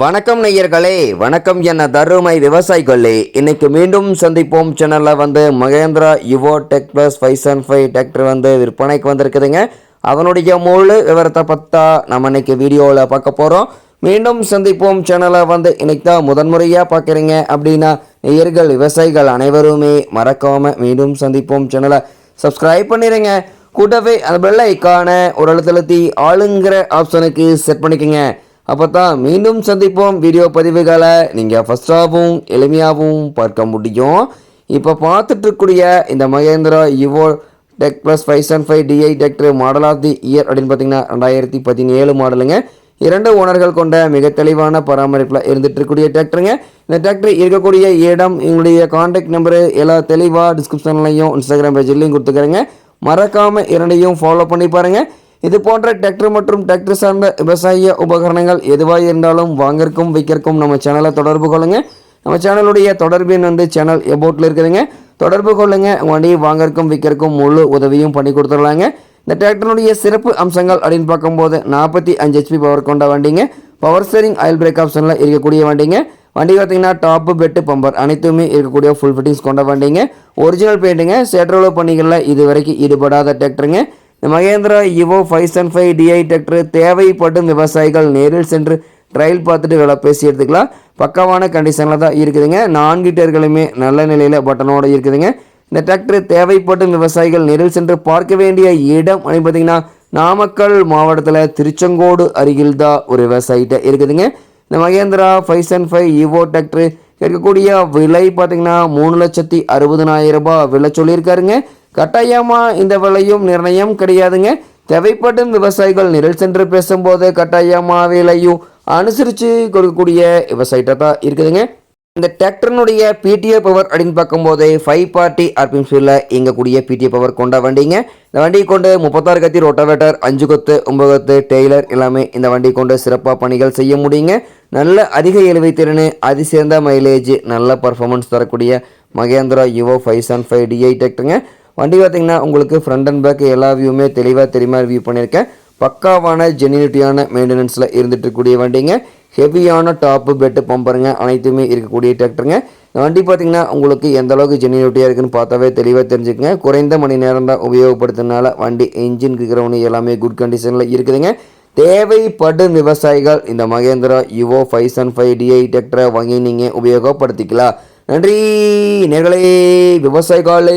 வணக்கம் நேயர்களே வணக்கம் என தருமை விவசாயிகளே. இன்னைக்கு மீண்டும் சந்திப்போம். சேனலில் வந்து Mahindra Yuvo tech plus five seven five tractor வந்து விற்பனைக்கு வந்திருக்குதுங்க. அதனுடைய முழு விவரத்தை பார்த்தா நம்ம இன்னைக்கு வீடியோவில் பார்க்க போகிறோம் மீண்டும் சந்திப்போம். சேனலை வந்து இன்னைக்கு தான் முதன்முறையாக பார்க்குறீங்க அப்படின்னா நேயர்கள் விவசாயிகள் அனைவருமே மறக்காமல் மீண்டும் சந்திப்போம். சேனலை சப்ஸ்கிரைப் பண்ணிடுங்க கூட்டவே அந்த பெல் ஐக்கான ஒரு அழுத்தழுத்தி ஆளுங்கிற ஆப்ஷனுக்கு செட் பண்ணிக்கோங்க. அப்போ தான் மீண்டும் சந்திப்போம் வீடியோ பதிவுகளை. நீங்கள் ஃபஸ்ட்டாகவும் எளிமையாகவும் பார்க்க முடியும். இப்போ பார்த்துட்ருக்கூடிய இந்த Mahindra Yuvo tech plus five seven five DI tractor model of the year அப்படின்னு பார்த்தீங்கன்னா ரெண்டாயிரத்தி பதினேழு மாடலுங்க. இரண்டு ஓனர்கள் கொண்ட மிக தெளிவான பராமரிப்பில் இருந்துட்டு இருக்கக்கூடிய டிராக்டருங்க இந்த டிராக்டர் இருக்கக்கூடிய இடம் எங்களுடைய காண்டாக்ட் நம்பரு எல்லா தெளிவாக டிஸ்கிரிப்ஷன்லையும் இன்ஸ்டாகிராம் பேஜ்லையும் கொடுத்துக்கிறேங்க. மறக்காமல் இரண்டையும் ஃபாலோ பண்ணி பாருங்கள் இது போன்ற டிராக்டர் மற்றும் டிராக்டர் சார்ந்த விவசாய உபகரணங்கள் எதுவாக இருந்தாலும் வாங்கறக்கும் விற்கிறக்கும் நம்ம சேனலை தொடர்பு கொள்ளுங்கள் நம்ம சேனலுடைய தொடர்பின் வந்து சேனல் எபோட்டில் இருக்குதுங்க. தொடர்பு கொள்ளுங்க. வண்டியை வாங்கறக்கும் விற்கிறக்கும் முழு உதவியும் பண்ணி கொடுத்துடலாங்க. இந்த டிராக்டருடைய சிறப்பு அம்சங்கள் அப்படின்னு பார்க்கும்போது நாற்பத்தி அஞ்சு ஹெச்பி பவர் கொண்ட வண்டிங்க. பவர் ஸ்டேரிங் ஆயில் பிரேக் ஆப்ஷனில் இருக்கக்கூடிய வண்டிங்க. வண்டி பார்த்தீங்கன்னா டாப்பு பெட்டு பம்பர் அனைத்துமே இருக்கக்கூடிய ஃபுல் ஃபிட்டிங்ஸ் கொண்ட வண்டிங்க. ஒரிஜினல் பெயிண்ட்டுங்க செட்ரோலோ பணிகளில் இது வரைக்கும் ஈடுபடாத டிராக்டருங்க. இந்த Mahindra Yuvo five seven five DI tractor தேவைப்படும் விவசாயிகள் நேரில் சென்று ட்ரையல் பார்த்துட்டு விலை பேசி எடுத்துக்கலாம். பக்கமான கண்டிஷனில் தான் இருக்குதுங்க. நான்கு டேர்களுமே நல்ல நிலையில் பட்டனோடு இருக்குதுங்க. இந்த டிராக்டர் தேவைப்படும் விவசாயிகள் நேரில் சென்று பார்க்க வேண்டிய இடம் அப்படின்னு பார்த்தீங்கன்னா நாமக்கல் மாவட்டத்தில் திருச்செங்கோடு அருகில் தான் ஒரு விவசாயிட்ட இருக்குதுங்க. இந்த Mahindra five seven five Yuvo tractor இருக்கக்கூடிய விலை பார்த்தீங்கன்னா மூணு லட்சத்தி அறுபதனாயிரம் ரூபாய் விலை சொல்லியிருக்காருங்க. கட்டாயமாக இந்த விலையும் நிர்ணயம் கிடையாதுங்க. தேவைப்படும் விவசாயிகள் நிரல் சென்று பேசும்போது கட்டாயமாக விலையும் அனுசரித்து கொடுக்கக்கூடிய விவசாயிட்ட தான் இருக்குதுங்க. இந்த டிராக்டர்னுடைய பிடிஏ பவர் அப்படின்னு பார்க்கும்போது ஃபைவ் பார்ட்டி ஆர்பிஎம் ஸ்பீடில் இயங்கக்கூடிய பிடிஏ பவர் கொண்ட வண்டிங்க. இந்த வண்டியை கொண்டு முப்பத்தாறு கத்தி ரோட்டாவேட்டர் அஞ்சு கொத்து ஒம்பது கொத்து டெய்லர் எல்லாமே இந்த வண்டி கொண்டு சிறப்பாக பணிகள் செய்ய முடியுங்க. நல்ல அதிக இழுவை திறன் அதிசேர்ந்த மைலேஜ் நல்ல பர்ஃபார்மன்ஸ் தரக்கூடிய Mahindra Yuvo five seven five DI டிராக்டருங்க வண்டி பார்த்தீங்கன்னா உங்களுக்கு ஃப்ரண்ட் அண்ட் பேக் எல்லா வியூமே தெளிவாக தெரியுமா வியூ பண்ணியிருக்கேன். பக்காவான ஜெனினிட்டியான மெயின்டெனன்ஸில் இருந்துட்டு இருக்கக்கூடிய வண்டிங்க. ஹெவியான டாப்பு பெட்டு பம்பருங்க அனைத்துமே இருக்கக்கூடிய டிராக்டருங்க இந்த வண்டி பார்த்தீங்கன்னா உங்களுக்கு எந்த அளவுக்கு ஜெனியூட்டியாக இருக்குன்னு பார்த்தாவே தெளிவாக தெரிஞ்சுக்கங்க. குறைந்த மணி நேரம் தான் உபயோகப்படுத்தினால வண்டி இன்ஜின் கிரவுண்ட் எல்லாமே குட் கண்டிஷனில் இருக்குதுங்க. தேவைப்படும் விவசாயிகள் இந்த Mahindra Yuvo five seven five DI டிராக்டரை வாங்கி நீங்கள் உபயோகப்படுத்திக்கலாம். நன்றி! நேர்களே விவசாயிகளை